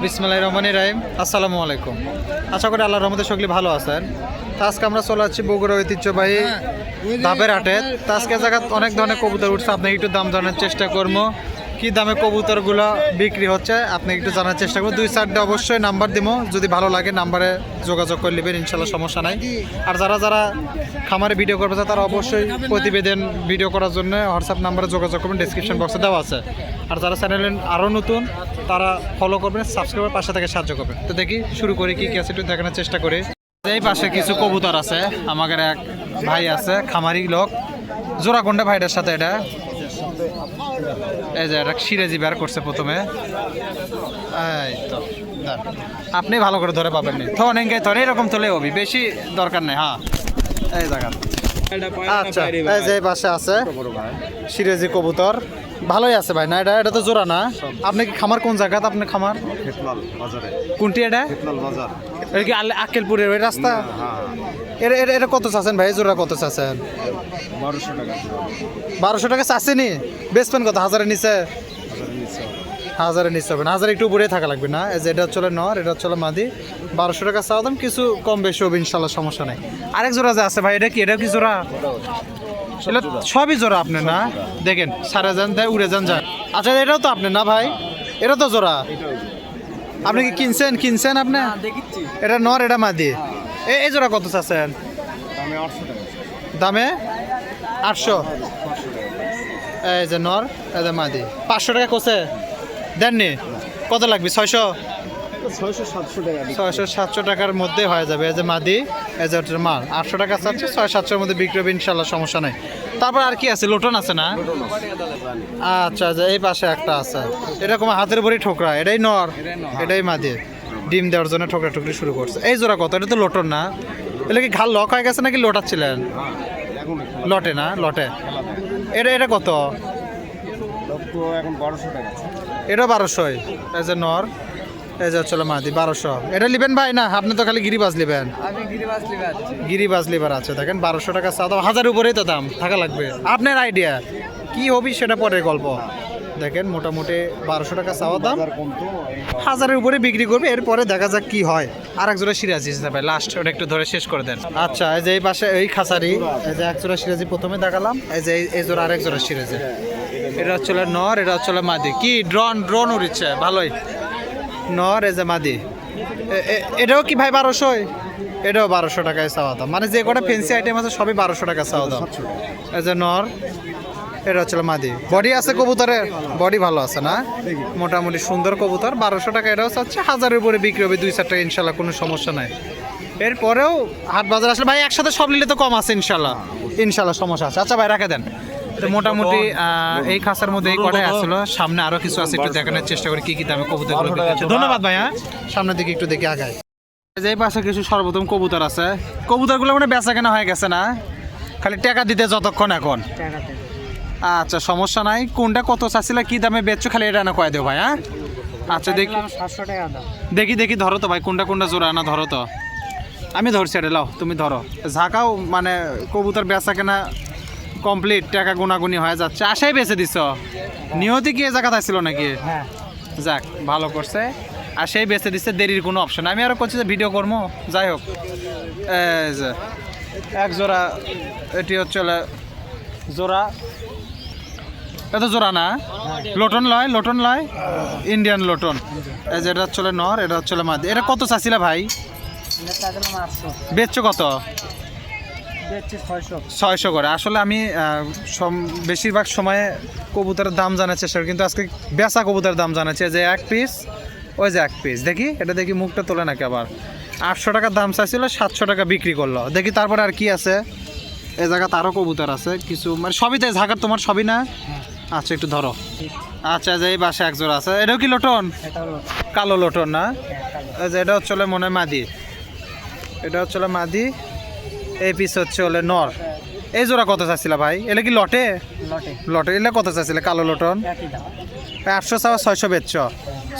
বিসমাল্লাহ রহমান রাহিম। আসসালামু আলাইকুম। আশা করি আল্লাহ রহমতে সকলে ভালো আছেন। তো আজকে আমরা চলে যাচ্ছি বগুড়া ঐতিহ্যবাহী ধাপের হাটে। তো আজকে জায়গা অনেক ধরনের কবুতর উঠছে আপনি একটু দাম জানার চেষ্টা করব। কি দামে কবুতরগুলো বিক্রি হচ্ছে, আপনি একটু জানার চেষ্টা করব দুই চারটে অবশ্যই নাম্বার দিব যদি ভালো লাগে নাম্বারে যোগাযোগ করে নেবেন, ইনশাল্লাহ সমস্যা নাই। আর যারা যারা খামারে ভিডিও করবে, তারা অবশ্যই প্রতিবেদন ভিডিও করার জন্য হোয়াটসঅ্যাপ নাম্বারে যোগাযোগ করবেন ডিসক্রিপশন বক্সে দেওয়া আছে। আর যারা চ্যানেলে আরও নতুন, তারা ফলো করবেন সাবস্ক্রাইবার পাশে থেকে সাহায্য করবেন। তো দেখি শুরু করি, কি কি আছে একটু দেখানোর চেষ্টা করি। এই পাশে কিছু কবুতর আছে, আমাদের এক ভাই আছে, খামারি লোক। জোড়া কোনটা ভাইটার সাথে এটা। এই যে সিরাজি বের করছে প্রথমে। এই তো আপনি ভালো করে ধরে পাবেন নি থন এঙ্গে থন এরকম তোলে হবি বেশি দরকার নেই হ্যাঁ। এই জায়গা আচ্ছা এই যে পাশে আছে সিরাজি কবুতর। ভালোই আছে ভাই না এটা এটা তো জোড়া না। আপনি কি খামার কোন জায়গাতে আপনি খামার? কোনটি এটা? এটা কি আক্কেলপুরের ওই রাস্তা? এটা এটা এটা কত চাচ্ছেন ভাই? জোড়া কত চাচ্ছেন? বারোশো টাকা। বারোশো টাকা চাচ্ছেনি বেচবেন কত? হাজারের নিচে? হাজারের নিচে হবে না। হাজার একটু উপরে থাকা লাগবে না। যে এটা চলে নর এটা চলে মাদি। বারোশো টাকা চাওয়া দাম কিছু কম বেশি হবে ইনশাল্লাহ সমস্যা নেই। আরেক জোড়া যে আছে ভাই এটা কি? এটা কি জোড়া? এটা সবই জোড়া আপনি না? দেখেন সারা যান দেয় উড়ে যান যান। আচ্ছা এটাও তো আপনি না ভাই? এটা তো জোড়া? আপনি কি কিনছেন? কিনছেন আপনি? এটা নর এটা মাদি? এই জোড়া কত চাচ্ছেন? দামে আটশো এই যে নর এই যে মাদি। পাঁচশো টাকা কোসে দেননি? কত লাগবে? ছয়শো? ছয়শো সাতশো টাকা ছয়শো সাতশো টাকার মধ্যে হয়ে যাবে। এই যে মাদি এই যে মাল। আটশো টাকা চাচ্ছে ছয় সাতশোর মধ্যে বিক্রি হবে ইনশাল্লাহ সমস্যা নেই। তারপর আর কি আছে? লোটন আছে না? আচ্ছা আচ্ছা এই পাশে একটা আছে। এরকম হাতের উপরেই ঠোকরা এটাই নর। এটাই মাদি। ডিম দেওয়ার জন্য ঠোকরা টুকরি শুরু করছে। এই জোড়া কত? এটা তো লোটন না। এটা কি ঘাল লক হয়ে গেছে নাকি লোটাচ্ছিলেন? লটে না লটে। এটা এটা কত? এটা বারোশোই। এই যে নর এই যে চলো মাদি বারোশো। এটা লিবেন ভাই না? আপনি তো খালি গিরিবাজ লিবেন। গিরিবাজ লিবার আছে। দেখেন বারোশো টাকা চা দাম। হাজার উপরেই তো দাম থাকা লাগবে। আপনার আইডিয়া কি হবি সেটা পরের গল্প। দেখেন, মোটামুটি বারোশো টাকা চাওয়া দাম। হাজারের উপরে বিক্রি করবে, এরপরে দেখা যাক কি হয়। আর এক জোড়া সিরাজি হিসেবে লাস্ট ওটা একটু ধরে শেষ করে দেন। আচ্ছা এই যে এই পাশে এই খাসারি, এই যে এক জোড়া সিরাজি প্রথমে দেখালাম, এই যে এই- জোড়া আরেক জোড়া সিরাজি। এটা হচ্ছে নর, এটা হচ্ছে মাদি। কি ড্রোন ড্রোন উড়িচ্ছে, ভালোই। নর, এই যে মাদি। এ- এ- এটাও কি ভাই বারোশোই? এটাও বারোশো টাকায় চাওয়া দাম। মানে যে কটা ফেন্সি আইটেম আছে, সবই বারোশো টাকা চাওয়া দাম। এই যে নর এটা হচ্ছে মাদি। বডি আছে কবুতরের? বডি ভালো আছে না? মোটামুটি সুন্দর কবুতর। বারোশো টাকা এটাও চাচ্ছে। হাজারের উপরে বিক্রি হবে দুই চার টাকা ইনশাল্লাহ কোনো সমস্যা নাই। এরপরেও হাট বাজার আসলে ভাই একসাথে সব নিলে তো কম আছে ইনশাল্লাহ। ইনশাল্লাহ সমস্যা আছে। আচ্ছা ভাই রাখে দেন। তো মোটামুটি আহ, এই খাসার মধ্যে এই কটাই আসলো সামনে আরও কিছু আছে একটু দেখানোর চেষ্টা করি কি কি দামে কবুতর ধন্যবাদ ভাই হ্যাঁ। সামনের দিকে একটু দেখে আগায়। যে এই পাশে কিছু সর্বপ্রথম কবুতর আছে। কবুতরগুলো মানে বেচা কেনা হয়ে গেছে না? খালি টাকা দিতে যতক্ষণ এখন। আচ্ছা সমস্যা নাই। কোনটা কত চাচ্ছিল কি দামে বেচছো খালি এটা না কয়ে দেও ভাই হ্যাঁ? আচ্ছা দেখি। সাতশো টাকা দেখি দেখি ধরো তো ভাই কোনটা কোনটা জোড়া না ধরো তো। আমি ধরছি এটা লাও তুমি ধরো। ঝাঁকাও মানে কবুতর বেচা কেনা কমপ্লিট টাকা গুনাগুনি হয়ে যাচ্ছে। আশাই বেচে দিছ? নিয়তি কি এ জায়গাতে ছিল নাকি? হ্যাঁ। যাক ভালো করছে। আর সেই বেচে দিচ্ছে দেরির কোনো অপশন আমি আরও করছি যে ভিডিও করব যাই হোক। যে এক জোড়া এটি হচ্ছে জোড়া। এটা জোড়া না? লোটন লয় লোটন লয়? ইন্ডিয়ান লোটন। এই যে এটা হচ্ছে নর এটা হচ্ছে মাদি। এটা কত চাচ্ছিলা ভাই? বেচছো কত? ছয়শো। করে। আসলে আমি বেশিরভাগ সময়ে কবুতরের দাম জানার চেষ্টা করি কিন্তু আজকে বেচা কবুতরের দাম জানাচ্ছে। যে এক পিস ওই যে এক পিস দেখি এটা দেখি মুখটা তোলে নাকি আবার। আটশো টাকার দাম চাইছিল সাতশো টাকা বিক্রি করল। দেখি তারপরে আর কি আছে। এই জায়গাতে আরও কবুতর আছে কিছু মানে সবই তাই ঝাঁকার তোমার সবই না? আচ্ছা একটু ধরো। আচ্ছা যে এই বাসে এক জোড়া আছে এটাও কি লোটন? কালো লোটন না? যে এটা হচ্ছে হলো মনে হয় মাদি। এটা হচ্ছে মাদি এই পিস হচ্ছে হলে নর। এই জোড়া কত চাচ্ছিল ভাই? এলে কি লটে? লটে। এলে কত চাচ্ছিল কালো লটন? আটশো চাওয়া ছয়শো বেচছ।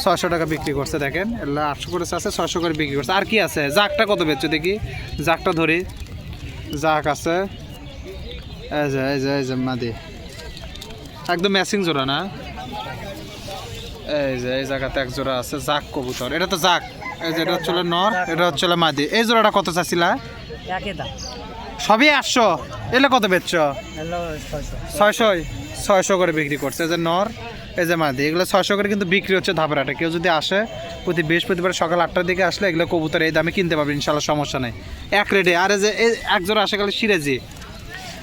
ছয়শো টাকা বিক্রি করছে দেখেন। এগুলো আটশো করে আছে ছয়শো করে বিক্রি করছে। আর কি আছে? জাকটা কত বেচছো দেখি? জাকটা ধরি। জাক আছে। এই যে এই যে এই যে মাদি। একদম ম্যাচিং জোড়া না? এই যে এই জায়গাতে এক জোড়া আছে জাক কবুতর। এটা তো জাক। এই যে এটা হচ্ছে নর এটা হচ্ছে মাদি। এই জোড়াটা কত চাচ্ছিলা? সবই আটশো? এলে কত বেচছ? ছয়শো। ছয়শো করে বিক্রি করছে। এই যে নর এই যে মাদি। এগুলো ছয়শো করে কিন্তু বিক্রি হচ্ছে ধাপের হাটে কেউ যদি আসে প্রতি বৃহস্পতিবার সকাল আটটার দিকে আসলে এগুলো কবুতর এই দামে কিনতে পারবে। ইনশাল্লাহ সমস্যা নেই। এক রেটে। আর এই যে এই এক জোড়া আসে গেলে সিরেজি।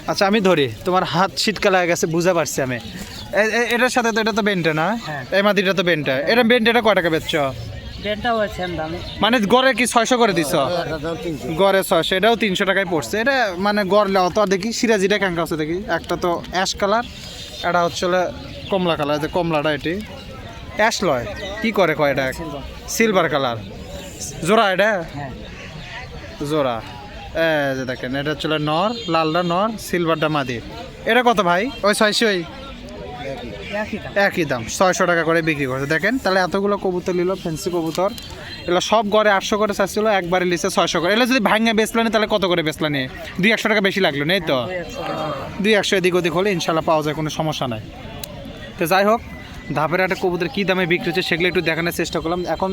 আচ্ছা আমি ধরি। তোমার হাত শীতকালে হয়ে গেছে বুঝতে পারছি আমি। এটার সাথে তো এটা তো বেন্টে না? হ্যাঁ। এই মাদিটা তো বেন্টে এটা বেন্টেটা কয় টাকা বেচছ? মানে গড়ে কি ছয়শো করে দিছ? গড়ে ছয়শো এটাও তিনশো টাকায় পড়ছে। এটা মানে গড় লেওয়া তো আর দেখি সিরাজিটা কেঙ্কা আছে দেখি। একটা তো অ্যাশ কালার এটা হচ্ছে কমলা কালার যে কমলাটা এটি। অ্যাশ লয়। কি করে কয় এটা? সিলভার কালার জোড়া এটা? হ্যাঁ। জোড়া। যে দেখেন, এটা হচ্ছে হলো নর, লালটা নর, সিলভারটা মাদি। এটা কত ভাই? ওই একই দাম একই দাম, ছয়শো টাকা করে বিক্রি করছে। দেখেন, তাহলে এতগুলো কবুতর নিল ফ্যান্সি কবুতর। এগুলো সব গড়ে আটশো করে চাচ্ছিল একবারে লিসে ছয়শো করে। এগুলো যদি ভাঙে বেচলো নি, তাহলে কত করে বেচলো নি? দুই একশো টাকা বেশি লাগল, নেই তো? ওই। দুই একশো এদিক ওদিক হলে ইনশাল্লাহ পাওয়া যায়, কোনো সমস্যা নাই। তো যাই হোক, ধাপের একটা কবুতর কী দামে বিক্রি হচ্ছে, সেগুলো একটু দেখানোর চেষ্টা করলাম। এখন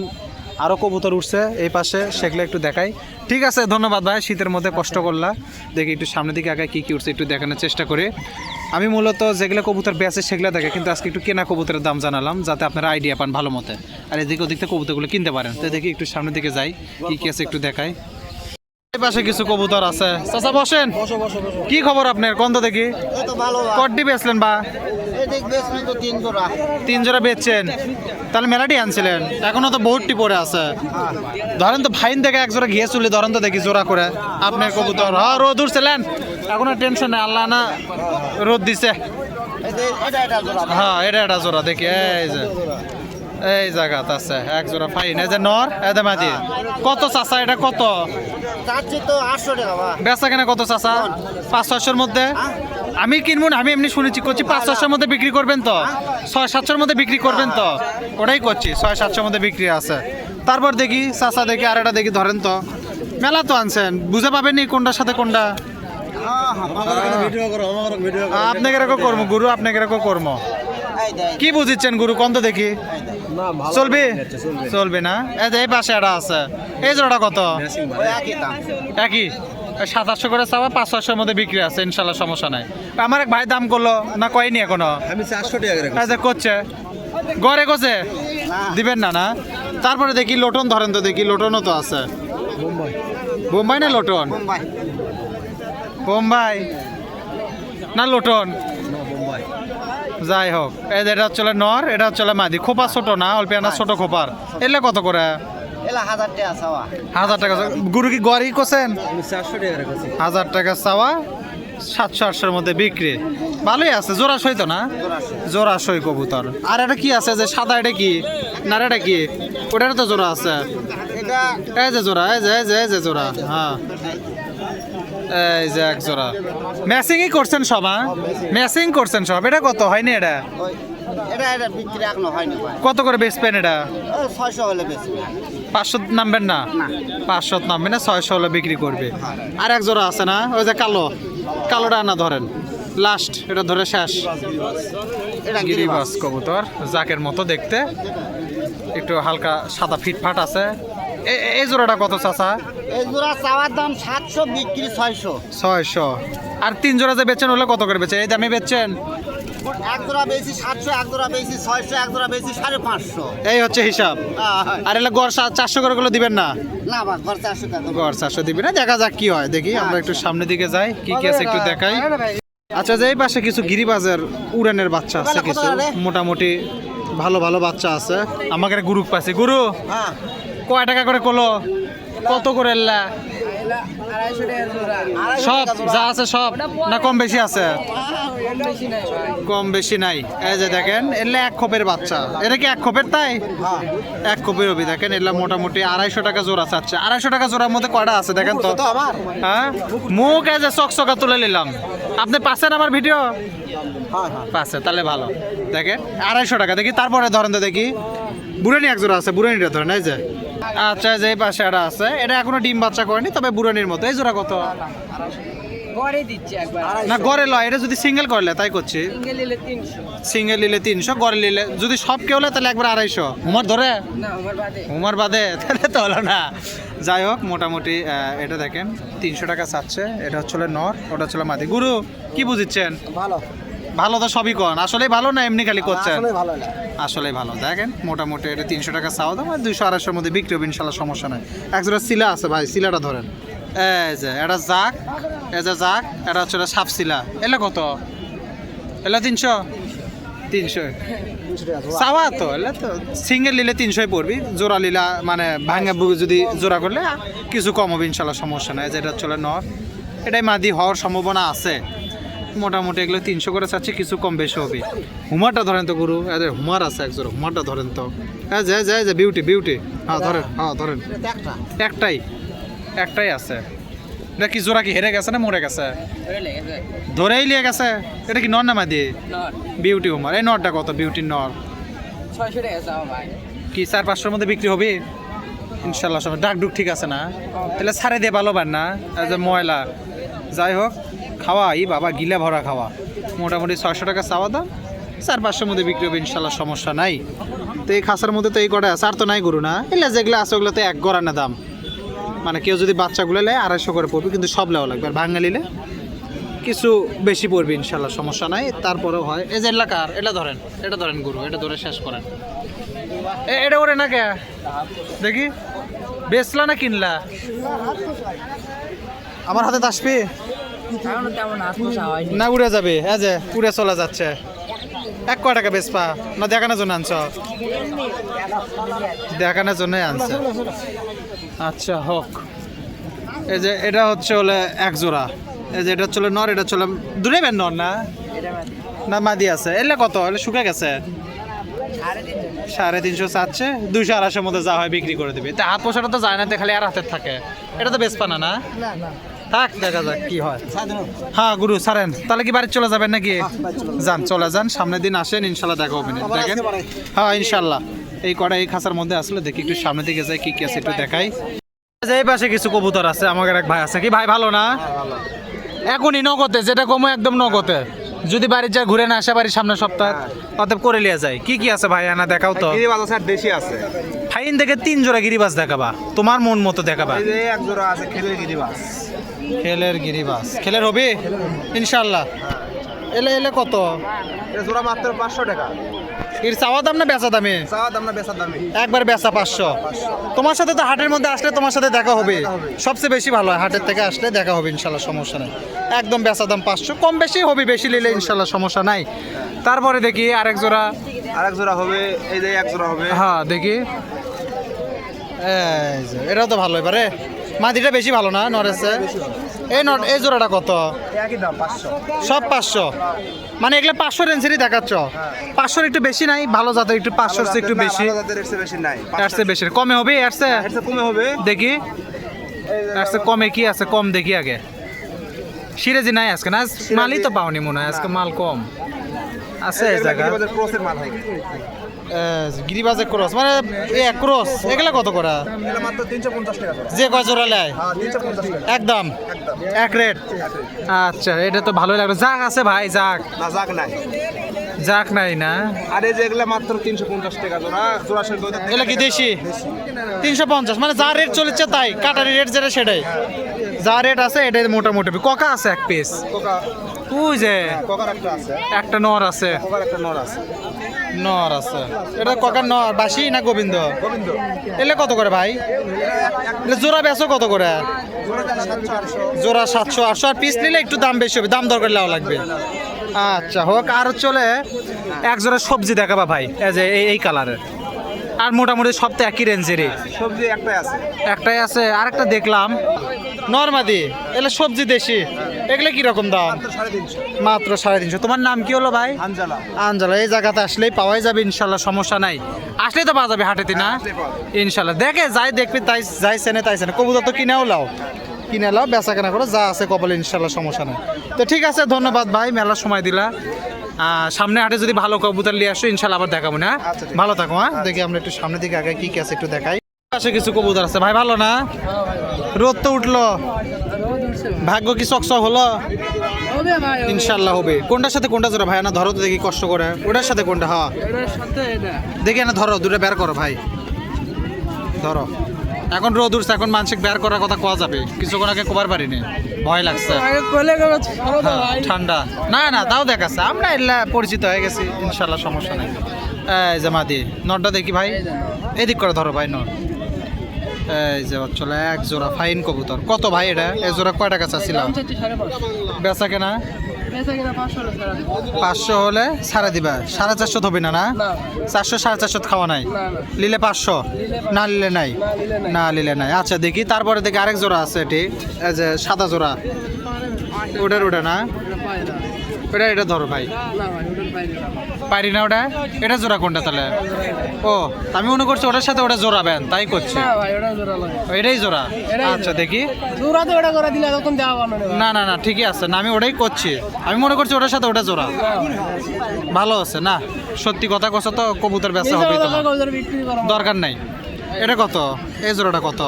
আরও কবুতর উঠছে এই পাশে, সেগুলো একটু দেখাই। ঠিক আছে, ধন্যবাদ ভাই, শীতের মধ্যে কষ্ট করলা। দেখি একটু সামনের দিকে আগে কী কী উঠছে, একটু দেখানোর চেষ্টা করি। আমি মূলত যেগুলো কবুতর বেঁচে সেগুলো দেখে, কিন্তু আজকে একটু কেনা কবুতরের দাম জানালাম, যাতে আপনারা আইডিয়া পান ভালো মতে। আর এদিকে ওদিক থেকে কবুতরগুলো কিনতে পারেন। তো দেখি একটু সামনের দিকে যাই, কী কী আছে একটু এই পাশে কিছু কবুতর আছে। চাচা বসেন। কি খবর আপনার? কন্দ দেখি। কড্ডি বেচলেন বা? তিন জোড়া। বেচছেন। তাহলে মেলাটি আনছিলেন। এখনও তো বহুতটি পড়ে আছে। ধরেন তো ফাইন থেকে এক জোড়া ঘিয়ে চুলি ধরেন তো দেখি জোড়া করে আপনার কবুতর। হ্যাঁ রোদ উঠছিলেন এখনও টেনশন নেই আল্লাহ না রোদ দিছে। এটা এটা হ্যাঁ এটা একটা জোড়া দেখি এই যে। এই জায়গাত আছে এক জোড়া ফাইন। এই যে নর এদে মাঝি। কত চাচা এটা কত? বেচা কেনা কত চাচা? পাঁচ ছয়শোর মধ্যে? আমি কিনবো না আমি এমনি শুনেছি করছি পাঁচ ছয়শোর মধ্যে বিক্রি করবেন তো? ছয় সাতশোর মধ্যে বিক্রি করবেন তো? ওটাই করছি ছয় সাতশোর মধ্যে বিক্রি আছে। তারপর দেখি চাচা দেখি আর একটা দেখি ধরেন তো। মেলা তো আনছেন বুঝে পাবেন নি কোনটার সাথে কোনটা? ভিডিও ভিডিও আপনাকে এরকম কর্ম গুরু আপনাকে এরকম কর্ম কি বুঝিচ্ছেন গুরু কোন তো দেখি। চলবে? চলবে। না? এই এই পাশে একটা আছে। এই জোড়াটা কত? একই দাম। একই? সাত আটশো করে চাওয়া পাঁচ ছশোর মধ্যে বিক্রি আছে ইনশাল্লাহ সমস্যা নাই। আমার এক ভাই দাম করল না কয়নি এখনও? আমি চারশো টাকা করছে। গড়ে করছে? দিবেন না না? তারপরে দেখি লোটন ধরেন তো দেখি লোটনও তো আছে। বোম্বাই। না লোটন? বোম্বাই। না লোটন? যাই হোক এটা হচ্ছে নর এটা হচ্ছে মাদি। খোপা ছোট না অল্প না ছোট খোপার। এলে কত করে? হাজার টাকা গুরু কি গড়ি রেখেছি হাজার টাকা চাওয়া সাতশো আটশোর মধ্যে বিক্রি। ভালোই আছে জোড়া সই তো না? জোড়া সই। কবুতর। আর এটা কি আছে যে সাদা এটা কি? না এটা কি? ওটার তো জোড়া আছে। এই যে জোড়া এই যে এই যে এই যে জোড়া হ্যাঁ। এই যে এক জোড়া। ম্যাচিংই করছেন সব হ্যাঁ? ম্যাচিং করছেন সব। এটা কত? হয়নি এটা? এটা এটা বিক্রি এখনও হয়নি কত করে বেচবেন এটা? ছয়শো হলে বেশি পাঁচশো নামবেন না? পাঁচশো নামবেন না ছয়শো হলে বিক্রি করবে। আর এক জোড়া আছে না? ওই যে কালো। কালোটা আনা ধরেন। লাস্ট এটা ধরে শেষ। এটা গিরিবাস কবুতর জাকের মতো দেখতে। একটু হালকা সাদা ফিটফাট আছে। এই জোড়াটা কত চাচা? এই জোড়া চাওয়ার দাম সাতশো বিক্রি ছয়শো। ছয়শো। আর তিন জোড়া যে বেচছেন হলে কত করে বেচে এই দামে বেচছেন এক জোড়া বেশি সাতশো এক জোড়া বেশি ছয়শো এক জোড়া বেশি সাড়ে পাঁচশো। এই হচ্ছে হিসাব। আর এলে গড় চারশো করে গুলো দিবেন না? না ঘর চারশো গড় চারশো দিবেন না? দেখা যাক কি হয়। দেখি আমরা একটু সামনের দিকে যাই। কি কি আছে একটু দেখাই। আচ্ছা যে এই পাশে কিছু গিরিবাজের উড়ানের বাচ্চা আছে কিছু। মোটামুটি ভালো ভালো বাচ্চা আছে। আমাকে গুরু পাচ্ছি গুরু হ্যাঁ। কয় টাকা করে কলো? কত করে সব যা আছে সব না কম বেশি আছে? কম বেশি নাই। এই যে দেখেন এলে এক খোপের বাচ্চা। এটা কি এক খোপের তাই? এক খোপের হবি দেখেন এলা মোটামুটি আড়াইশো টাকা জোড়া চাচ্ছে। আড়াইশো টাকা জোড়ার মধ্যে কয়টা আছে দেখেন তো? হ্যাঁ? মুখ এই যে চকচকা তুলে নিলাম। আপনি পাচ্ছেন আমার ভিডিও? পাচ্ছে তাহলে ভালো। দেখেন আড়াইশো টাকা। দেখি তারপরে ধরেন তো দেখি। বুড়ানি এক জোড়া আছে বুড়ানিটা ধরেন এই যে। আচ্ছা যে পাশে একটা আছে এটা এখনও ডিম বাচ্চা করেনি তবে বুড়ানির মতো। এই জোড়া কত? গড়ে দিচ্ছে একবার। না গড়ে লয় এটা যদি সিঙ্গেল করলে তাই করছি। সিঙ্গেল নিলে তিনশো। সিঙ্গেল নিলে তিনশো গড়ে নিলে যদি সব কেউ নেয় তাহলে একবার আড়াইশো। উমার ধরে? না আমার বাদে। উমার বাদে? তাহলে তো হলো না। যাই হোক মোটামুটি আহ, এটা দেখেন তিনশো টাকা চাচ্ছে এটা হচ্ছে হলো নর ওটা হচ্ছে হলো মাদি। গুরু কি বুঝিচ্ছেন? ভালো। ভালো তো সবই কন। আসলেই ভালো না এমনি খালি করছেন? আসলে ভালো না। আসলেই ভালো। দেখেন মোটামুটি এটা তিনশো টাকা চাওয়া দাম আর দুইশো আড়াইশোর মধ্যে বিক্রি হবে ইনশাল্লাহ সমস্যা নাই। একজোড়া শিলা আছে ভাই শিলাটা ধরেন। এই যে এটা জাক এই যে জাক এটা হচ্ছে এটা সাপ শিলা। এলে কত? এলে তিনশো? তিনশো। চাওয়া তো এলে তো। সিঙ্গেল নিলে তিনশোই পড়বি জোড়া লিলা মানে ভাঙা যদি জোড়া করলে কিছু কম হবে ইনশাল্লাহ সমস্যা নাই। যেটা চলে নর। এটাই মাদি হওয়ার সম্ভাবনা আছে। মোটামুটি এগুলো তিনশো করে চাচ্ছি কিছু কম বেশি হবে। হুমারটা ধরেন তো গুরু এদের হুমার আছে একজোড়া হুমারটা ধরেন তো। হ্যাঁ যায় যায় যায় বিউটি বিউটি হ্যাঁ ধরেন হ্যাঁ ধরেন। একটাই একটাই আছে। এটা কি জোড়া কি হেরে গেছে না মরে গেছে? ধরেই লিয়ে গেছে। এটা কি নর না মাদি? নট বিউটি হুমার। এই নরটা কত? বিউটির নর। কি চার পাঁচশোর মধ্যে বিক্রি হবে? ইনশাল্লাহ সব ডাক ডুক ঠিক আছে না? তাহলে ছাড়ে দিয়ে ভালো পার না? এই যে ময়লা। যাই হোক। খাওয়া, এই বাবা গিলা ভরা খাওয়া। মোটামুটি ছয়শো টাকা চাওয়া দাম। চার পাঁচশোর মধ্যে বিক্রি হবে, ইনশাল্লাহ সমস্যা নাই। তো এই খাসার মধ্যে তো এই কটা আছে আর তো নাই গরু না? এলে যেগুলো আছে ওগুলো তো এক গড়ানা দাম। মানে কেউ যদি বাচ্চাগুলো নেয়, আড়াইশো করে পড়বে, কিন্তু সব লেওয়া লাগবে। আর ভাঙা নিলে কিছু বেশি পড়বে, ইনশাল্লাহ সমস্যা নাই। তারপরেও হয়, এই যে এলাকার এটা ধরেন এটা ধরেন গরু, এটা ধরে শেষ করেন। এটা ওরে না কে দেখি। বেচলা না কিনলা? আমার হাতে আসবি না উড়ে যাবে। হ্যাঁ যে উড়ে চলে যাচ্ছে। এক কয় টাকা বেচপা না দেখানোর জন্য আনছ? দেখানোর জন্যই আনছে। আচ্ছা হোক। এই যে এটা হচ্ছে হলে এক জোড়া। এই যে এটা চলে নর এটা চলে দূরে বেন নর না? না মাদি আছে। এলে কত? এলে শুকে গেছে? সাড়ে তিনশো চাচ্ছে। দুইশো আড়াইশোর মধ্যে যা হয় বিক্রি করে দিবে। তা হাত পোষাটা তো যায় না তো খালি আর হাতের থাকে। এটা তো বেশ পানা না। থাক দেখা যাক কি হয়। হ্যাঁ গুরু সারেন। তাহলে কি বাড়ি চলে যাবেন নাকি? যান চলে যান। সামনের দিন আসেন ইনশাল্লাহ দেখা হবে। দেখেন? হ্যাঁ ইনশাল্লাহ। এই কটা এই খাঁচার মধ্যে আসলে দেখি একটু সামনের দিকে যাই কি কি আছে একটু দেখাই। আচ্ছা, এই পাশে কিছু কবুতর আছে আমাদের এক ভাই আছে। কি ভাই ভালো না? এখনই নগদে যেটা কমো একদম নগদে। যদি বাড়ির যা ঘুরে না আসে বাড়ির সামনে সপ্তাহ অতএব করে লিয়া যায় কি কি আছে ভাই? আনা দেখাও তো। গিরিবাজ আছে দেশি আছে। ফাইন থেকে তিন জোড়া গিরিবাস দেখাবা। তোমার মন মতো দেখাবা। এই এক জোড়া আছে খেলে গিরিবাজ। খেলের গিরিবাস। খেলের হবে? ইনশাল্লাহ এলে এলে কত? জোড়া মাত্র পাঁচশো টাকা। এর চাওয়া দাম না বেচা দামে? চাওয়া দাম না বেচার দামে। একবার বেচা পাঁচশো। তোমার সাথে তো হাটের মধ্যে আসলে তোমার সাথে দেখা হবে। সবচেয়ে বেশি ভালো হয় হাটের থেকে আসলে দেখা হবে ইনশাল্লাহ সমস্যা নাই। একদম বেচা দাম পাঁচশো। কম বেশি হবে বেশি নিলে ইনশাল্লাহ সমস্যা নাই। তারপরে দেখি আরেক জোড়া। আর এক জোড়া হবে এই যে এক জোড়া হবে। হ্যাঁ দেখি। এটাও তো ভালো এবারে। মাদিটা বেশি ভালো না নরেছে এই নট এই জোড়াটা কত? পাঁচশো। সব পাঁচশো? মানে এগুলো পাঁচশো রেঞ্জেরই দেখাচ্ছ? পাঁচশোর একটু বেশি নাই ভালো জাতের একটু পাঁচশোর চেয়ে একটু বেশি। ভালো জাতের এর চেয়ে বেশি কমে হবে এর চেয়ে? এর চেয়ে কমে হবে। দেখি। এর চেয়ে কমে কি আছে? কম দেখি আগে। সিরেজি নাই আজকে না? মালই তো পাওনি মনে হয় আজকে মাল কম। আছে এই জায়গা গিরিবাজে ক্রস মানে এ ক্রস এগুলা কত করা? যে কয় জোড়া লেয় হ্যাঁ একদম। এক রেট? আচ্ছা এটা তো ভালোই লাগল। যাক আছে ভাই যাক। না যাক নাই। যাক নাই না? আর যে এগুলা মাত্র তিনশো পঞ্চাশ টাকা জোড়া জোড়া এগুলা কি দেশি? তিনশো পঞ্চাশ মানে যা রেট চলেছে তাই কাটারি রেট যেটা সেটাই। যা রেট আছে এটাই মোটামুটি। ককা আছে এক পিস কোকা। ওই যে কোকার একটা আছে। একটা নর আছে। কোকার একটা নর আছে। নর আছে। এটা ককার নর বাসি না গোবিন্দ? গোবিন্দ। এলে কত করে ভাই? জোড়া বেচো কত করে? জোড়া সাতশো আটশো। আর পিস নিলে একটু দাম বেশি হবে দাম দরকার লেওয়া লাগবে। আচ্ছা হোক আর চলে এক জোড়া সবজি দেখাবা ভাই এই যে এই এই কালারের আর মোটামুটি সব তো একই রেঞ্জেরই সবজি একটাই আছে। একটাই আছে আরেকটা দেখলাম। নর্মাদি এলে সবজি দেশি। এগুলো কীরকম দাম? মাত্র সাড়ে তিনশো। মাত্র সাড়ে তিনশো। তোমার নাম কি হলো ভাই? আঞ্জালা। আঞ্জালা এই জায়গাতে আসলেই পাওয়াই যাবে ইনশাল্লাহ সমস্যা নাই। আসলেই তো পাওয়া যাবে হাটেতে না? আসলেই ইনশাল্লাহ। দেখে যাই দেখবি তাই যাই চেনে তাই চেনে। কবুতর তো কিনেও লাও। কিনে লাও বেচা কেনা করো যা আছে কপালে ইনশাল্লাহ সমস্যা নাই। তো ঠিক আছে ধন্যবাদ ভাই মেলা সময় দিলা। সামনে হাটে যদি ভালো কবুতর নিয়ে আসো ইনশাল্লাহ আবার দেখাবো না? আচ্ছা, ভালো থাকো হ্যাঁ? দেখি আমরা একটু সামনের দিকে আগে কি কি আছে একটু দেখাই। পাশে কিছু কবুতর আছে। ভাই ভালো না? রোদ তো উঠল। ভাগ্য কি চকচক হলো? ইনশাল্লাহ হবে। কোনটার সাথে কোনটা জোড়া? ভাই না ধরো তো দেখি কষ্ট করে। ওটার সাথে কোনটা? হ্যাঁ। দেখি না ধরো দুটো বের করো ভাই। ধরো। এখন রোদ উঠছে এখন মানসিক বের করার কথা কোয়া যাবে? কিছুক্ষণ আগে কোবার পারিনি। ভয় লাগছে। হ্যাঁ, ঠান্ডা। না না তাও দেখাচ্ছে। আমরা এলা পরিচিত হয়ে গেছি। ইনশাল্লাহ সমস্যা নেই। এই যে মাদি নটটা দেখি ভাই। এদিক করে ধরো ভাই নট। এই যে চলে এক জোড়া ফাইন কবুতর। কত ভাই এটা? এই জোড়া কয় টাকা চাচ্ছিলাম বেচা কেনা? পাঁচশো হলে দেবো। সাড়ে দিবা? সাড়ে চারশো হবে না না? চারশো সাড়ে চারশো খাওয়া নাই। নিলে পাঁচশো? না নিলে নাই? না নিলে নাই। আচ্ছা দেখি। তারপরে দেখি আরেক জোড়া আছে এটি। এই যে সাদা জোড়া। ওটার ওটা না? না ওটা এটা ধরো ভাই। পারি না ওটা? এটা জোড়া কোনটা তাহলে? ও আমি মনে করছি ওটার সাথে ওটা জোড়াবেন তাই করছি। জোড়া এটাই জোড়া? আচ্ছা দেখি। জোড়া তো ওটা করে দিলে তখন দেওয়া বানো রে ভাই। না না না ঠিকই আছে। না আমি ওটাই করছি। আমি মনে করছি ওটার সাথে ওটা জোড়া। ভালো আছে না? সত্যি কথা কছ তো কবুতর এই হবে। হয়। দরকার নাই। এটা কত? এই জোড়াটা কত?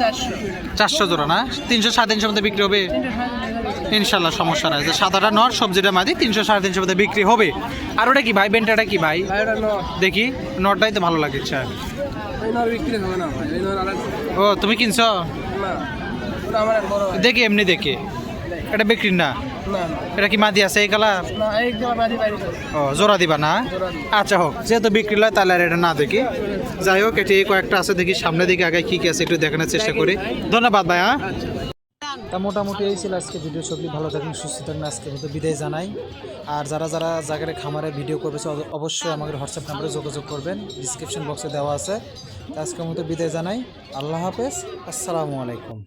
চারশো। চারশো জোড়া না? তিনশো সাড়ে তিনশো মধ্যে বিক্রি হবে? ইনশাল্লাহ সমস্যা নাই। যে সাদাটা নর সবজিটা মাদি তিনশো সাড়ে তিনশো মধ্যে বিক্রি হবে। আর ওটা কি ভাই? বেন্টাটা কি ভাই? দেখি নটটাই তো ভালো নর আলাদা ও তুমি কিনছো? দেখি এমনি দেখি। এটা বিক্রি না? এটা কি মাদি আছে এই কালার। ও জোড়া দিবা না? আচ্ছা হোক যেহেতু বিক্রি লয় তাহলে আর এটা না দেখি। যাই হোক এটি কয়েকটা আছে দেখি সামনে দিকে আগে কি কি আছে একটু দেখানোর চেষ্টা করি। ধন্যবাদ ভাই হ্যাঁ? তা মোটামুটি এই ছিল আজকে ভিডিও। সবই ভালো থাকুন, সুস্থ থাকুন, আজকে মতো বিদায় জানাই। আর যারা যারা জায়গায় খামারে ভিডিও করবে অবশ্যই আমাদের হোয়াটসঅ্যাপ নাম্বারে যোগাযোগ করবেন। ডিসক্রিপশন বক্সে দেওয়া আছে। তা আজকের মতো বিদায় জানাই। আল্লাহ হাফেজ। আসসালামু আলাইকুম।